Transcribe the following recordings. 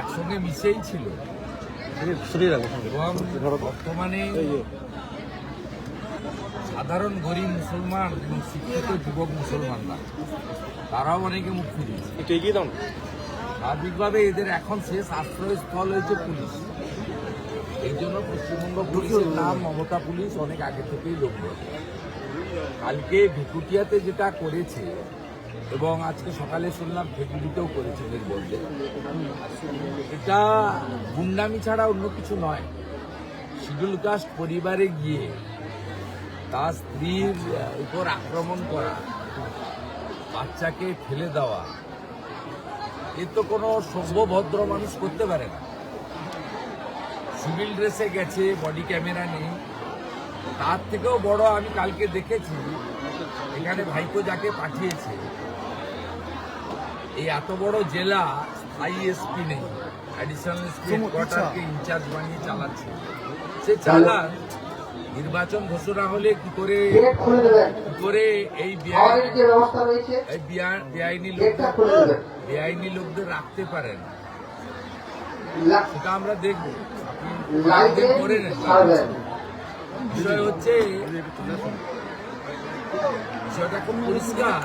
একসঙ্গে মিশেই ছিল। এবং বর্তমানে সাধারণ গরিব মুসলমান এবং শিক্ষিত যুবক মুসলমানরা তারাও অনেকে মুখ না। স্বাভাবিকভাবে এদের এখন শেষ আশ্রয়স্থল হয়েছে পুলিশ। এই জন্য পশ্চিমবঙ্গ পুলিশের নাম মমতা পুলিশ অনেক আগে থেকেই লোক কালকে ভিকুটিয়াতে যেটা করেছে এবং আজকে সকালে শুনলাম ভেকুটিতেও করেছে বলতে এটা গুন্ডামি ছাড়া অন্য কিছু নয়। শিডিউল কাস্ট পরিবারে গিয়ে তার স্ত্রীর উপর আক্রমণ করা, বাচ্চাকে ফেলে দেওয়া, এ তো কোনো সভ্য ভদ্র মানুষ করতে পারে না। সিভিল ড্রেসে গেছে, বডি ক্যামেরা নেই। তার থেকেও বড় আমি কালকে দেখেছি, এখানে ভাইপো যাকে পাঠিয়েছে এই এত বড় জেলা স্থায়ী এসপি নেই। অ্যাডিশনাল এসপি হেডকোয়ার্টারকে ইনচার্জ বানিয়ে চালাচ্ছে। সে চালান নির্বাচন ঘোষণা হলে কি করে কি করে এই বেআইনি লোকদের বেআইনি লোকদের রাখতে পারেন সেটা আমরা দেখব। আপনি করে নেন? বিষয় হচ্ছে বিষয়টা খুব পরিষ্কার।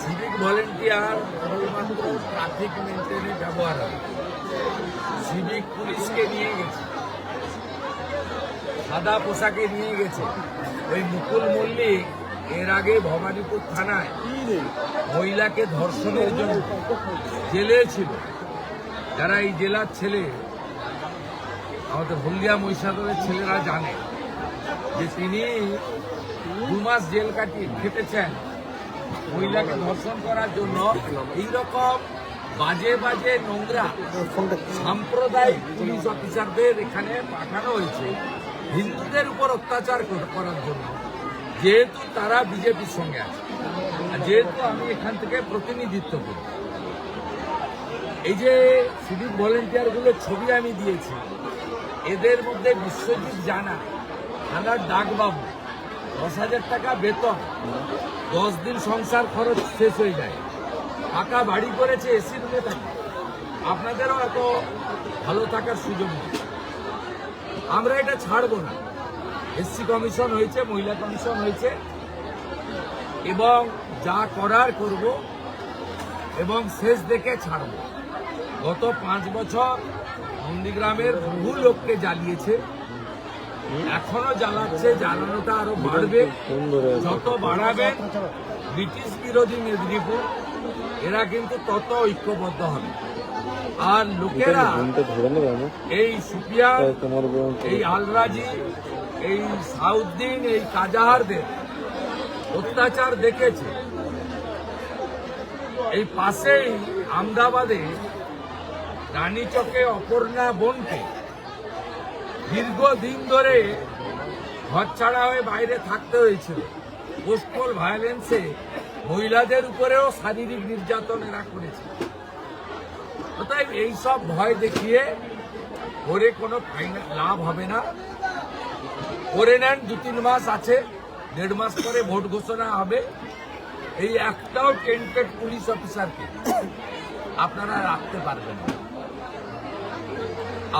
সিভিক ভলেন্টিয়ার কেবলমাত্র ট্রাফিক মেনটেনে ব্যবহার হয় সিভিক পুলিশকে নিয়ে গেছে। সাদা পোশাকে নিয়ে গেছে। ওই মুকুল মল্লিক এর আগে ভবানীপুর থানায় মহিলাকে ধর্ষণের জন্য জেলে ছিল। যারা এই জেলার ছেলে, আমাদের হলদিয়া মহিষাদলের ছেলেরা জানে যে তিনি দু মাস জেল কাটিয়ে খেটেছেন। মহিলাকে ধর্ষণ করার জন্য এইরকম বাজে বাজে নোংরা সাম্প্রদায়িক পুলিশ অফিসারদের এখানে পাঠানো হয়েছে। হিন্দুদের উপর অত্যাচার করার জন্য। যেহেতু তারা বিজেপির সঙ্গে আছে। যেহেতু আমি এখান থেকে প্রতিনিধিত্ব করি। এই যে সিভিক ভলেন্টিয়ারগুলোর ছবি আমি দিয়েছি, এদের মধ্যে বিশ্বজিৎ জানা থানার ডাকবাবু দশ হাজার টাকা বেতন। দশ দিন সংসার খরচ শেষ হয়ে যায়। টাকা বাড়ি করেছে এসি রুমে থাকে আপনাদেরও এত ভালো থাকার সুযোগ নেই। আমরা এটা ছাড়ব না। এসসি কমিশন হয়েছে, মহিলা কমিশন হয়েছে। এবং যা করার করব এবং শেষ দেখে ছাড়ব। গত পাঁচ বছর নন্দীগ্রামের বহু লোককে জ্বালিয়েছে। এখনও জ্বালাচ্ছে জ্বালানোটা আরও বাড়বে। যত বাড়াবে ব্রিটিশ বিরোধী মেদিনীপুর এরা কিন্তু তত ঐক্যবদ্ধ হবে। আর লোকেরা এই সুপিয়ান এই আলরাজি এই সাউদ্দিন এই কাজাহারদের অত্যাচার দেখেছে। এই পাশেই আমদাবাদে রানীচকে অপর্ণা বোনকে দীর্ঘদিন ধরে ঘর ছাড়া হয়ে বাইরে থাকতে হয়েছিল। পোস্টপল ভায়োলেন্সে মহিলাদের উপরেও শারীরিক নির্যাতন এরা করেছে। অতএব এইসব ভয় দেখিয়ে করে কোনো লাভ হবে না। করে নেন, দু তিন মাস আছে, দেড় মাস পরে ভোট ঘোষণা হবে। এই একটাও টেন্টেড পুলিশ অফিসারকে আপনারা রাখতে পারবেন না।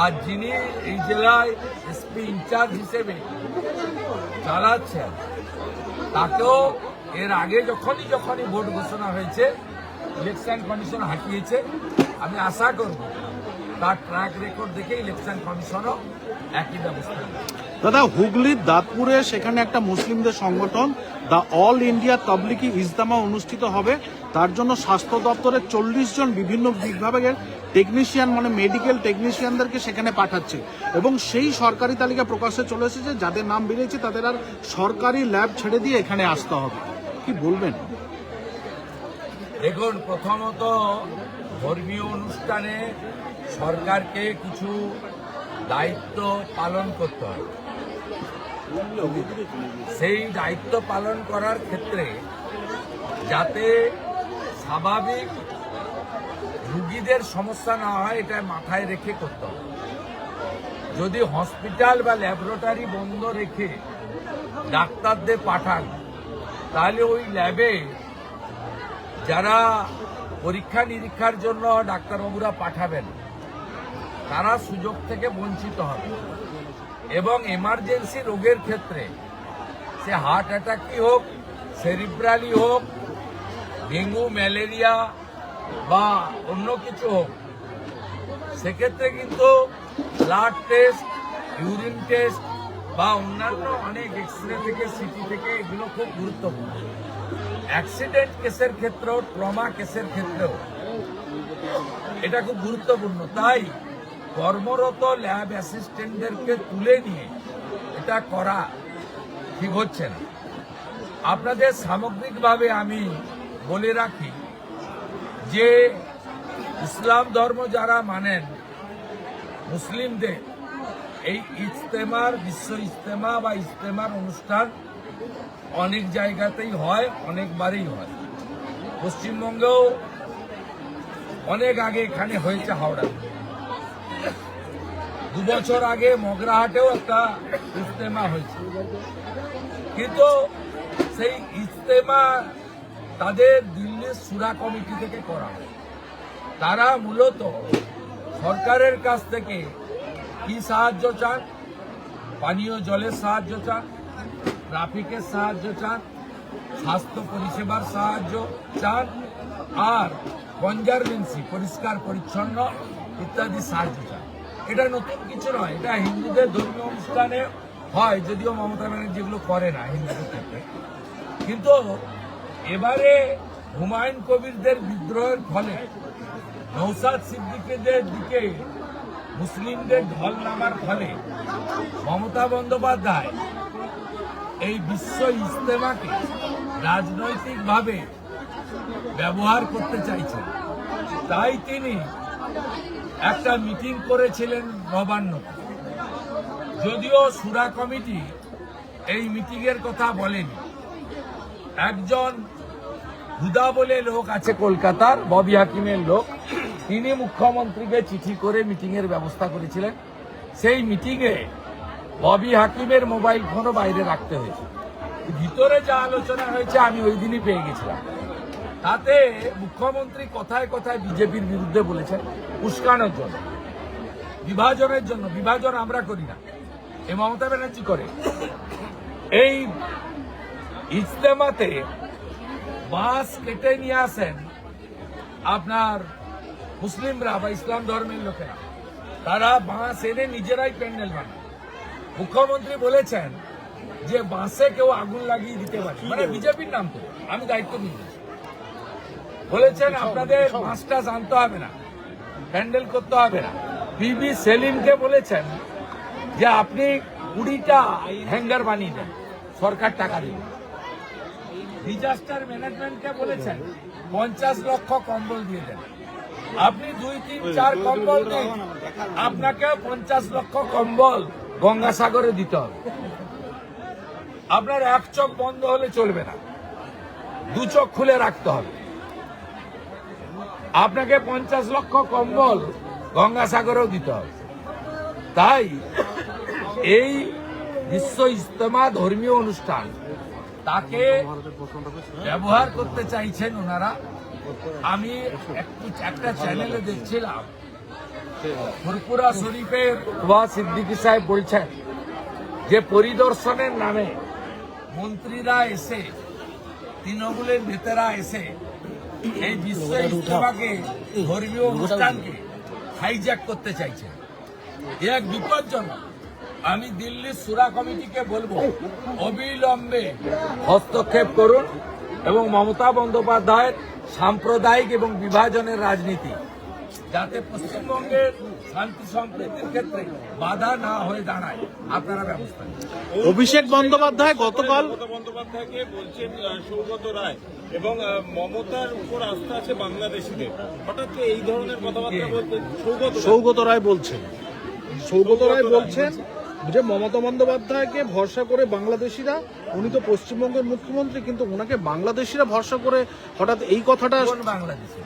আর যিনি এই জেলায় এসপি ইনচার্জ হিসেবে চালাচ্ছেন, তাকেও এর আগে যখনই যখনই ভোট ঘোষণা হয়েছে ইলেকশন কমিশন হাঁটিয়েছে আমি আশা করব তার ট্র্যাক রেকর্ড দেখে ইলেকশন কমিশনও একই ব্যবস্থা দাদা হুগলির দাঁতপুরে সেখানে একটা মুসলিমদের সংগঠন, the all India Tablighi Ijtema অনুষ্ঠিত হবে। তার জন্য স্বাস্থ্য দপ্তরের চল্লিশ জন বিভিন্ন বিভাগের টেকনিশিয়ান মানে মেডিকেল টেকনিশিয়ানদেরকে সেখানে পাঠাচ্ছে। এবং সেই সরকারি তালিকা প্রকাশে চলে এসেছে, যাদের নাম বেরিয়েছে, তাদের আর সরকারি ল্যাব ছেড়ে দিয়ে এখানে আসতে হবে। কি বলবেন? দেখুন, প্রথমত ধর্মীয় অনুষ্ঠানে সরকারকে কিছু দায়িত্ব পালন করতে হয় সেই দায়িত্ব পালন করার ক্ষেত্রে যাতে স্বাভাবিক রুগীদের সমস্যা না হয়, এটা মাথায় রেখে করতে হবে। যদি হসপিটাল বা ল্যাবরেটরি বন্ধ রেখে ডাক্তারদের পাঠান, তাহলে ওই ল্যাবে যারা পরীক্ষা নিরীক্ষার জন্য ডাক্তারবাবুরা পাঠাবেন, তারা সুযোগ থেকে বঞ্চিত হবে। এবং এমার্জেন্সি রোগের ক্ষেত্রে, সে হার্ট অ্যাটাকই হোক, সেরিব্রালি হোক, ডেঙ্গু, ম্যালেরিয়া বা অন্য কিছু হোক, সেক্ষেত্রে কিন্তু ব্লাড টেস্ট ইউরিন টেস্ট বা অন্যান্য অনেক এক্স রে থেকে সিটি থেকে এগুলো খুব গুরুত্বপূর্ণ। অ্যাক্সিডেন্ট কেসের ক্ষেত্রেও ট্রমা কেসের ক্ষেত্রেও এটা খুব গুরুত্বপূর্ণ। তাই কর্মরত ল্যাব অ্যাসিস্ট্যান্টদেরকে তুলে নিয়ে এটা করা ঠিক হচ্ছে না। আপনাদের সামগ্রিকভাবে আমি বলে রাখি যে ইসলাম ধর্ম যারা মানেন মুসলিমদের, এই ইজতেমার, বিশ্ব ইজতেমা বা ইজতেমার অনুষ্ঠান অনেক জায়গাতেই হয়, অনেকবারই হয়। পশ্চিমবঙ্গেও অনেক আগে এখানে হয়েছে হাওড়া। দু বছর আগে মগরাহাটেও একটা ইজতেমা হয়েছে। কিন্তু সেই ইজতেমা তাদের দিল্লির সুরা কমিটি থেকে করা তারা মূলত সরকারের কাছ থেকে কি সাহায্য চান? পানীয় জলের সাহায্য চান, ট্রাফিকের সাহায্য চান, স্বাস্থ্য পরিষেবার সাহায্য চান, আর কনজারভেন্সি, পরিষ্কার, পরিচ্ছন্ন ইত্যাদি সাহায্য চান। এটা নতুন কিছু নয়, এটা হিন্দুদের ধর্মীয় অনুষ্ঠানে হয়, যদিও মমতা ব্যানার্জি এগুলো করে না হিন্দুদের ক্ষেত্রে। কিন্তু এবারে হুমায়ুন কবিরদের বিদ্রোহের ফলে নৌসাদ সিদ্দিকীদের দিকে মুসলিমদের ঢল নামার ফলে মমতা বন্দ্যোপাধ্যায় এই বিশ্ব ইজতেমাকে রাজনৈতিকভাবে ব্যবহার করতে চাইছেন। তাই তিনি একটা মিটিং করেছিলেন নবান্ন যদিও সুরা কমিটি এই মিটিংয়ের কথা বলেনি। একজন হুদা বলে লোক আছে কলকাতার, ববি হাকিমের লোক। তিনি মুখ্যমন্ত্রীকে চিঠি করে মিটিং এর ব্যবস্থা করেছিলেন। সেই মিটিংয়ে ববি হাকিমের মোবাইল ফোনও বাইরে রাখতে হয়েছে। ভিতরে যা আলোচনা হয়েছে আমি ওই দিনই পেয়ে গেছিলাম। তাতে মুখ্যমন্ত্রী কথায় কথায় বিজেপির বিরুদ্ধে বলেছেন, উস্কানোর জন্য, বিভাজনের জন্য। বিভাজন আমরা করি না। এ মমতা ব্যানার্জি করে। এই ইজতেমাতে বাঁশ কেটে নিয়ে আসেন আপনার মুসলিমরা বা ইসলাম ধর্মের লোকেরা। তারা বাঁশ এনে নিজেরাই প্যান্ডেল বানায়। মুখ্যমন্ত্রী বলেছেন যে বাঁশে কেউ আগুন লাগিয়ে দিতে পারে। মানে বিজেপির নাম তো। আমি দায়িত্ব নিয়ে বলেছেন আপনাদের বাঁশটা জানতে হবে না। প্যান্ডেল করতে হবে না। বিবি সেলিমকে বলেছেন যে আপনি কুড়িটা হ্যাঙ্গার বানিয়ে দেন। সরকার টাকা দিবে। ডিজাস্টার ম্যানেজমেন্টকে বলেছেন, পঞ্চাশ লক্ষ কম্বল দিয়ে দেন। আপনি দুই, তিন, চার কম্বল দিন আপনাকে পঞ্চাশ লক্ষ কম্বল গঙ্গাসাগরে দিতে হবে। আপনার এক চোখ বন্ধ হলে চলবে না, দু চোখ খুলে রাখতে হবে। আপনাকে পঞ্চাশ লক্ষ কম্বল গঙ্গাসাগরেও দিতে হবে। তাই এই বিশ্ব ইজতেমা ধর্মীয় অনুষ্ঠান তাকে ব্যবহার করতে চাইছেন ওনারা। আমি একটু একটা চ্যানেলে দেখছিলাম। ফুরপুরা শরীফের ওয়া সিদ্দিকী সাহেব বলছেন যে পরিদর্শনের নামে মন্ত্রীরা এসে তৃণমূলের নেতারা এসে এই বিশ্ব ইজতেমাকে ধর্মীয় অনুষ্ঠানকে হাইজ্যাক করতে চাইছেন। এক বিপজ্জনক। আমি দিল্লির সুরা কমিটিকে বলব অবিলম্বে হস্তক্ষেপ করুন এবং মমতা বন্দ্যোপাধ্যায়ের সাম্প্রদায়িক এবং বিভাজনের রাজনীতি যাতে পশ্চিমবঙ্গের শান্তি সম্প্রীতির ক্ষেত্রে বাধা না হয়ে দাঁড়ায়। আপনারা ব্যবস্থা অভিষেক বন্দ্যোপাধ্যায় গতকাল বন্দ্যোপাধ্যায়কে বলছেন সৌগত রায় এবং মমতার উপর আস্থা আছে বাংলাদেশিদের। হঠাৎ এই ধরনের কথাবার্তা বলতে সৌগত সৌগত রায় বলছেন। সৌগত রায় বলছেন। যে মমতা বন্দ্যোপাধ্যায়কে ভরসা করে বাংলাদেশিরা উনি তো পশ্চিমবঙ্গের মুখ্যমন্ত্রী কিন্তু ওনাকে বাংলাদেশিরা ভরসা করে হঠাৎ এই কথাটা বাংলাদেশে?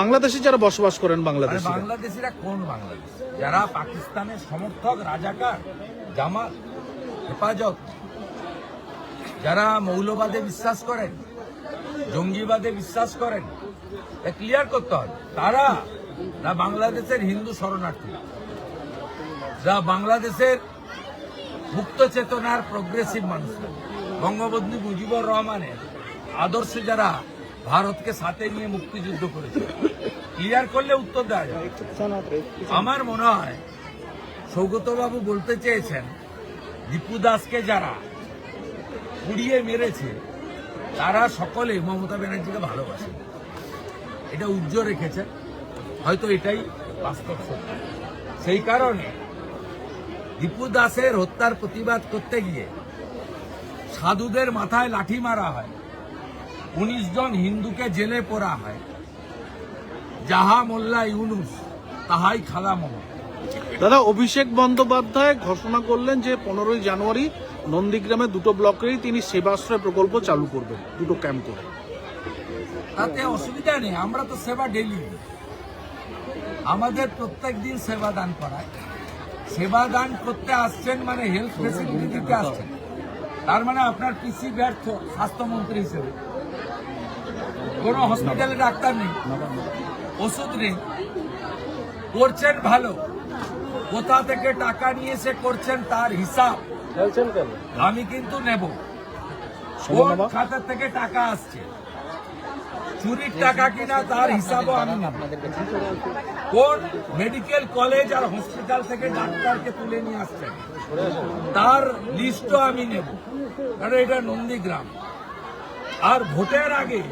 বাংলাদেশি যারা বসবাস করেন আরে বাংলাদেশিরা। বাংলাদেশিরা কোন বাংলাদেশ? যারা পাকিস্তানের সমর্থক রাজাকার জামাত হেফাজত যারা মৌলবাদে বিশ্বাস করেন জঙ্গিবাদে বিশ্বাস করেন ক্লিয়ার করতে হয়। তারা না বাংলাদেশের হিন্দু শরণার্থী? যা বাংলাদেশের মুক্ত চেতনার প্রগ্রেসিভ মানুষ। বঙ্গবন্ধু মুজিবুর রহমানের আদর্শে যারা ভারতকে সাথে নিয়ে মুক্তিযুদ্ধ করেছে। ক্লিয়ার করলে উত্তর দেওয়া আমার মনে হয় সৌগতবাবু বলতে চেয়েছেন, দীপু দাসকে যারা পুড়িয়ে মেরেছে, তারা সকলে মমতা ব্যানার্জিকে ভালোবাসে এটা উজ্জ্বল রেখেছেন হয়তো এটাই বাস্তব সত্য। সেই কারণে দীপু দাসের হত্যার প্রতিবাদ করতে গিয়ে সাধুদের মাথায় লাঠি মারা হয়। উনিশ জন হিন্দুকে জেলে পোড়া হয়। যাহা মোল্লা ইউনুস তাহাই খালা মোহাম্মদ। দাদা অভিষেক বন্দ্যোপাধ্যায় ঘোষণা করলেন যে পনেরোই জানুয়ারি নন্দীগ্রামে দুটো ব্লকেই তিনি সেবাশ্রয় প্রকল্প চালু করবেন দুটো ক্যাম্প করে। তাতে অসুবিধা নেই আমরা তো সেবা ডেলি আমাদের প্রত্যেক দিন সেবা দান করায়। সেবা দান করতে আসছেন মানে হেলথ ফেসিলিটি দিতে আসছেন। তার মানে আপনার পিসি ব্যর্থ স্বাস্থ্যমন্ত্রী হিসেবে। কোন হসপিটালে ডাক্তার নেই। ওষুধ নেই। করছেন ভালো। কোথা থেকে টাকা নিয়ে সে করছেন তার হিসাব। আমি কিন্তু নেব। কোন খাতা থেকে টাকা আসছে? চুরির টাকা কিনা তার হিসাবও আমি কোন মেডিকেল কলেজ আর হসপিটাল থেকে ডাক্তারকে তুলে নিয়ে আসছেন তার লিস্টও আমি নেব। কারণ এটা নন্দীগ্রাম। আর ভোটের আগে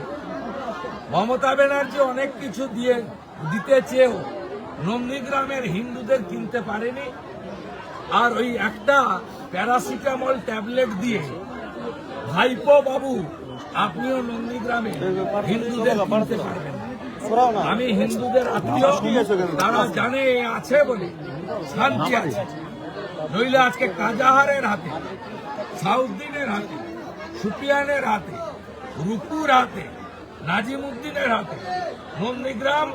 মমতা ব্যানার্জি অনেক কিছু দিয়ে দিতে চেয়েও নন্দীগ্রামের হিন্দুদের কিনতে পারেনি। আর ওই একটা প্যারাসিটামল ট্যাবলেট দিয়ে ভাইপো বাবু আপনিও নন্দীগ্রামে হিন্দুদের কিনতে পারবেন। আমি হিন্দুদের আত্মীয় তারা জানে আছে বলে। শান্তি আছে। নইলে আজকে কাজাহারের হাতে সাউদ্দিনের হাতে সুপিয়ানের হাতে রুকুর হাতে নাজিমুদ্দিনের হাতে নন্দীগ্রাম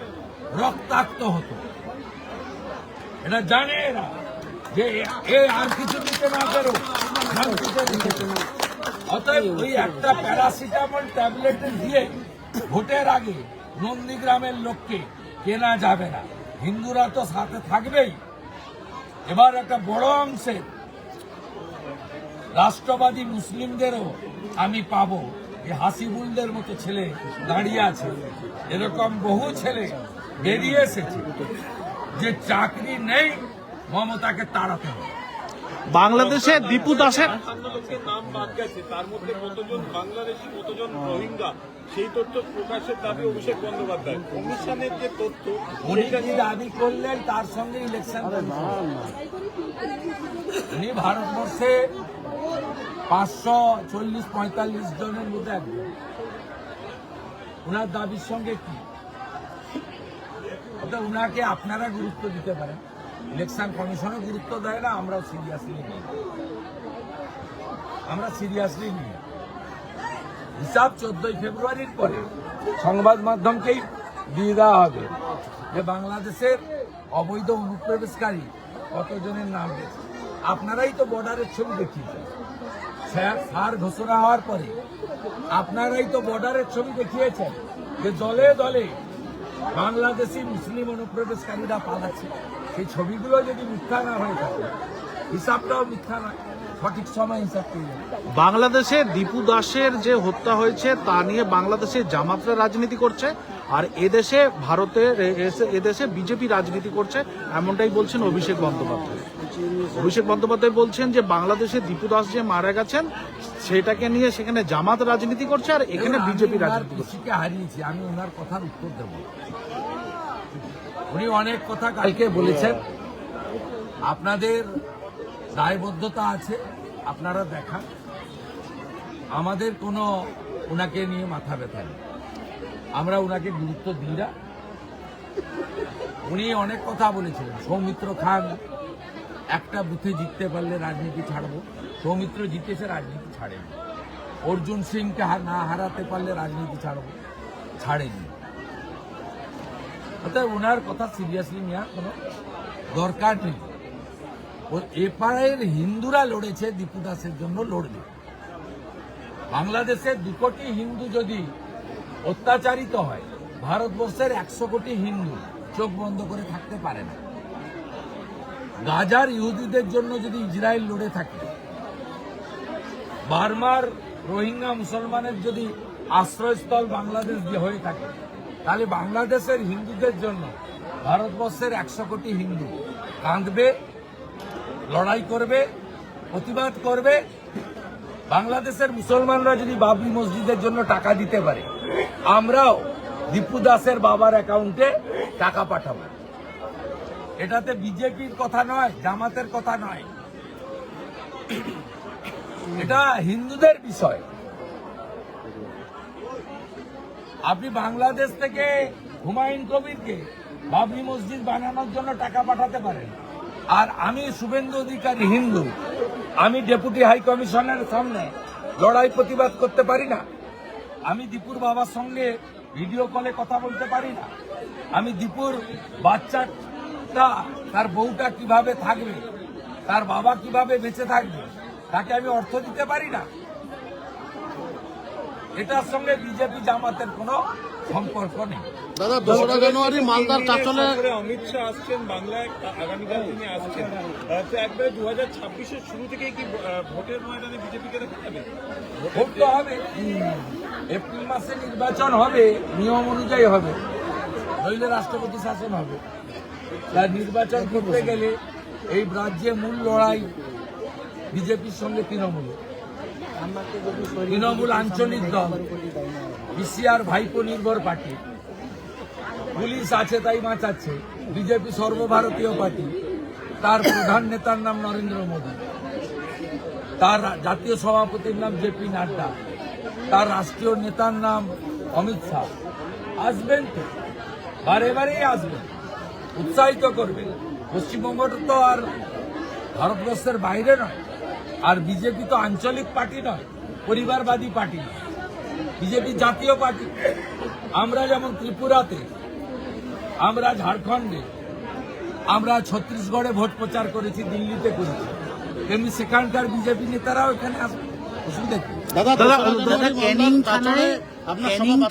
রক্তাক্ত হতো। এটা জানে এরা যে এ আর কিছু দিতে না পারো। অতএব ওই একটা প্যারাসিটামল ট্যাবলেট দিয়ে ভোটের আগে নন্দীগ্রামের লোককে কেনা যাবে না। হিন্দুরা তো সাথে থাকবেই। এবার একটা বড় অংশের রাষ্ট্রবাদী মুসলিমদেরও আমি পাবো। যে হাসিবুলদের মতো ছেলে দাঁড়িয়ে আছে। এরকম বহু ছেলে বেরিয়ে এসেছে। যে চাকরি নেই, মমতাকে তাড়াতে হবে। বাংলাদেশে দীপু দাসের নাম বাদ গেছে। তার মধ্যে কতজন বাংলাদেশি কতজন রোহিঙ্গা সেই তথ্য প্রকাশের দাবি অভিষেক বন্দ্যোপাধ্যায়। কমিশনের যে তথ্য উনি সেটা কি নিয়ে দাবি করলেন? তার সঙ্গে ইলেকশন উনি ভারতবর্ষে পাঁচশো চল্লিশ পঁয়তাল্লিশ জনের মধ্যে একজন। ওনার দাবির সঙ্গে কি? ওটা উনাকে আপনারা গুরুত্ব দিতে পারেন। ইলেকশন কমিশনও গুরুত্ব দেয় না, আমরাও সিরিয়াসলি নিই। আমরা সিরিয়াসলি নিই। হিসাব চোদ্দই ফেব্রুয়ারির পরে সংবাদ মাধ্যমকেই দিয়ে দেওয়া হবে যে বাংলাদেশের অবৈধ অনুপ্রবেশকারী কতজনের নাম রয়েছে আপনারাই তো বর্ডারের ছবি দেখিয়েছেন। সার ঘোষণা হওয়ার পরে আপনারাই তো বর্ডারের ছবি দেখিয়েছেন যে দলে দলে বাংলাদেশি মুসলিম অনুপ্রবেশকারীরা পালাচ্ছে। সেই ছবিগুলো যদি মিথ্যা না হয়ে থাকে হিসাবটাও মিথ্যা নয় সঠিক সময় হিসাব পেয়ে যাবে বাংলাদেশে দীপু দাসের যে হত্যা হয়েছে তা নিয়ে বাংলাদেশে জামাতরা রাজনীতি করছে আর এদেশে ভারতের এদেশে বিজেপি রাজনীতি করছে এমনটাই বলছেন অভিষেক বন্দ্যোপাধ্যায়। অভিষেক বন্দ্যোপাধ্যায় বলছেন যে বাংলাদেশে দীপু দাস যে মারা গেছেন সেটাকে নিয়ে সেখানে জামাত রাজনীতি করছে আর এখানে বিজেপি রাজনীতি করছে। হারিয়েছি আমি ওনার কথার উত্তর দেব। উনি অনেক কথা কালকে বলেছেন। আপনাদের দায়বদ্ধতা আছে, আপনারা দেখান। আমাদের কোনো ওনাকে নিয়ে মাথা ব্যথা নেই। আমরা ওনাকে গুরুত্ব দিই না। উনি অনেক কথা বলেছিলেন, সৌমিত্র খান একটা বুথে জিততে পারলে রাজনীতি ছাড়বো, সৌমিত্র জিতেছে, রাজনীতি ছাড়েনি। অর্জুন সিংকে না হারাতে পারলে রাজনীতি ছাড়বো, ছাড়েনি। অর্থাৎ ওনার কথা সিরিয়াসলি নেওয়ার কোনো দরকার নেই। ও এপারের হিন্দুরা লড়েছে দীপু দাসের জন্য লড়বে। বাংলাদেশের দু কোটি হিন্দু যদি অত্যাচারিত হয়, ভারতবর্ষের একশো কোটি হিন্দু চোখ বন্ধ করে থাকতে পারে না। গাজার ইহুদিদের জন্য যদি ইসরায়েল লড়ে থাকে, বার্মার রোহিঙ্গা মুসলমানের যদি আশ্রয়স্থল বাংলাদেশ দিয়ে হয়ে থাকে তাহলে বাংলাদেশের হিন্দুদের জন্য ভারতবর্ষের একশো কোটি হিন্দু কাঁদবে, লড়াই করবে, প্রতিবাদ করবে। বাংলাদেশের মুসলমানরা যদি বাবরি মসজিদের জন্য টাকা দিতে পারে, আমরাও দীপু দাসের বাবার অ্যাকাউন্টে টাকা পাঠাবো। এটাতে বিজেপির কথা নয়, জামাতের কথা নয়। এটা হিন্দুদের বিষয়। আপনি বাংলাদেশ থেকে হুমায়ুন কবিরকে বাবরি মসজিদ বানানোর জন্য টাকা পাঠাতে পারেন। আর আমি শুভেন্দু অধিকারী হিন্দু। আমি ডেপুটি হাই কমিশনের সামনে লড়াই প্রতিবাদ করতে পারি না। আমি দীপুর বাবার সঙ্গে ভিডিও কলে কথা বলতে পারি না। আমি দীপুর বাচ্চাটা, তার বউটা কীভাবে থাকবে, তার বাবা কীভাবে বেঁচে থাকবে, তাকে আমি অর্থ দিতে পারি না। এটার সঙ্গে বিজেপি জামাতের কোনো সম্পর্ক নেই। দাদা দোসরা জানুয়ারি মালদার সফরে অমিত শাহ আসছেন বাংলায় আগামীকাল তিনি আসছেন। তো একবারে দু হাজার ছাব্বিশের শুরু থেকেই কি ভোটের ময়দানে বিজেপিকে দেখা যাবে? ভোট তো হবে। এপ্রিল মাসে নির্বাচন হবে নিয়ম অনুযায়ী হবে। নইলে রাষ্ট্রপতি শাসন হবে। তার নির্বাচন করতে গেলে এই রাজ্যে মূল লড়াই বিজেপির সঙ্গে তৃণমূল তৃণমূল আঞ্চলিক দল, বিসিআর ভাইপো নির্ভর পার্টি। পুলিশ আছে তাই বাঁচাচ্ছে, বিজেপি সর্বভারতীয় পার্টি। তার প্রধান নেতার নাম নরেন্দ্র মোদী। তার জাতীয় সভাপতির নাম জেপি নাড্ডা। তার রাষ্ট্রীয় নেতার নাম অমিত শাহ। আসবেন তো? বারে বারেই আসবেন। উৎসাহিত করবেন। পশ্চিমবঙ্গটা তো আর ভারতবর্ষের বাইরে নয়। আর বিজেপি তো আঞ্চলিক পার্টি নয় পরিবারবাদী পার্টি নয়। বিজেপি জাতীয় পার্টি। আমরা যেমন ত্রিপুরাতে আমরা ঝাড়খণ্ডে আমরা ছত্তিশগড়ে ভোট প্রচার করেছি দিল্লিতে করেছি। তেমনি সেখানকার বিজেপি নেতারাও এখানে আসবে অসুবিধা কি?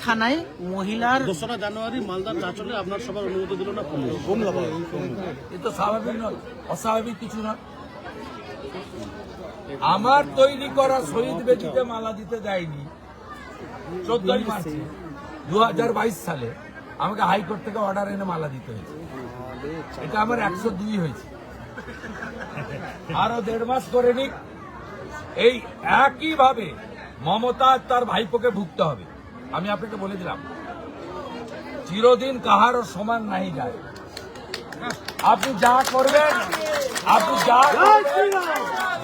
থানায় মহিলার দোসরা জানুয়ারি মালদার চাচলে আপনার সবার অনুমতি দিল না পুলিশ? এ তো স্বাভাবিক নয় অস্বাভাবিক কিছু না আমার তৈরি করা শহীদ বেদিতে মালা দিতে দেয়নি। চোদ্দই মার্চে দু সালে আমাকে হাইকোর্ট থেকে অর্ডার এনে মালা দিতে হয়েছে। এটা আমার একশো দুই হয়েছে। আরও দেড় মাস করে নিক, এই একই ভাবে মমতা তার ভাইপোকে ভুগতে হবে। আমি আপনাকে বলে দিলাম, চিরদিন কাহারও সমান নাই যায়। আপনি যা করবেন, আপনি যা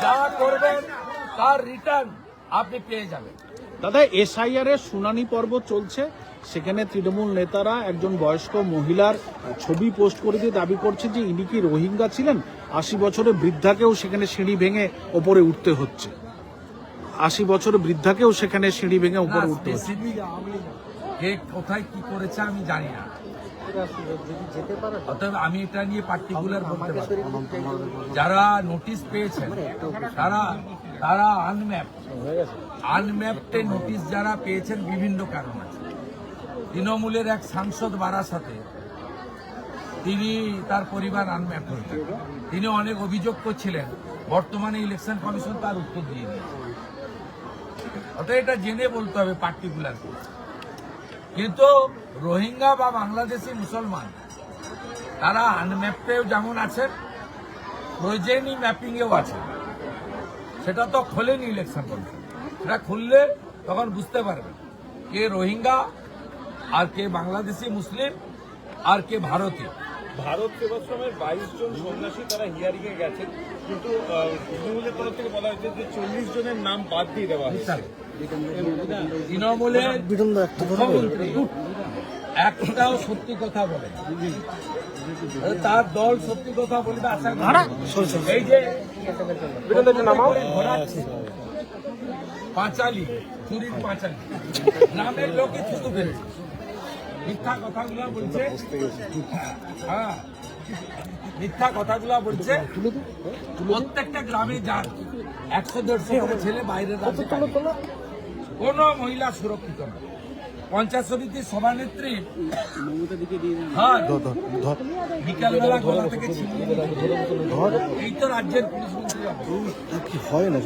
যা করবেন তার রিটার্ন আপনি পেয়ে যাবেন। দাদা এসআইআর এর শুনানি পর্ব চলছে। সেখানে তৃণমূল নেতারা একজন বয়স্ক মহিলার ছবি পোস্ট করে দিয়ে দাবি করছে যে ইনি কি রোহিঙ্গা ছিলেন? আশি বছরের বৃদ্ধাকেও সেখানে সিঁড়ি ভেঙে ওপরে উঠতে হচ্ছে। আশি বছরের বৃদ্ধাকেও সেখানে সিঁড়ি ভেঙে উপরে উঠতে হচ্ছে। কে কোথায় কি করেছে আমি জানি না। অতএব আমি এটা নিয়ে পার্টিকুলার বলতে পারি যারা নোটিশ পেয়েছেন তারা তারা আনম্যাপ আনম্যাপটে নোটিশ যারা পেয়েছেন বিভিন্ন কারণ আছে। তৃণমূলের এক সাংসদ বারাসাতে তিনি তার পরিবার আনম্যাপ হয়েছে তিনি অনেক অভিযোগ করছিলেন বর্তমানে ইলেকশন কমিশন তার উত্তর দিয়ে দিয়েছে। অতএব এটা জেনে বলতে হবে পার্টিকুলার কিন্তু রোহিঙ্গা বা বাংলাদেশি মুসলমান? তারা আনম্যাপেও যেমন আছেন প্রয়োজনই ম্যাপিংয়েও আছে। সেটা তো খোলেনি ইলেকশন কমিশন সেটা খুললে তখন বুঝতে পারবে কে রোহিঙ্গা আর কে বাংলাদেশি মুসলিম আর কে ভারতীয়। ভারত সেবাশ্রমের বাইশ জন সন্ন্যাসী তারা হিয়ারিং এ গেছেন কিন্তু তৃণমূলের তরফ থেকে বলা হয়েছে যে চল্লিশ জনের নাম বাদ দিয়ে দেওয়া হয়েছে। তৃণমূলের একটাও সত্যি কথা বলে তার দল সত্যি কথা বলবে আশা না। এই যে পাঁচালি চুরির পাঁচালি। গ্রামের লোকে থুতু ফেলেছে। মিথ্যা কথাগুলো বলছে। হ্যাঁ। মিথ্যা কথাগুলো বলছে। প্রত্যেকটা গ্রামে যান। একশো দেড়শো করে ছেলে কাজ কোনো মহিলা সুরক্ষিত না। পঞ্চায়েত সমিতির সভানেত্রী। ধর। বিকালবেলা গলা থেকে এই তো রাজ্যের পুলিশ মন্ত্রী হয় না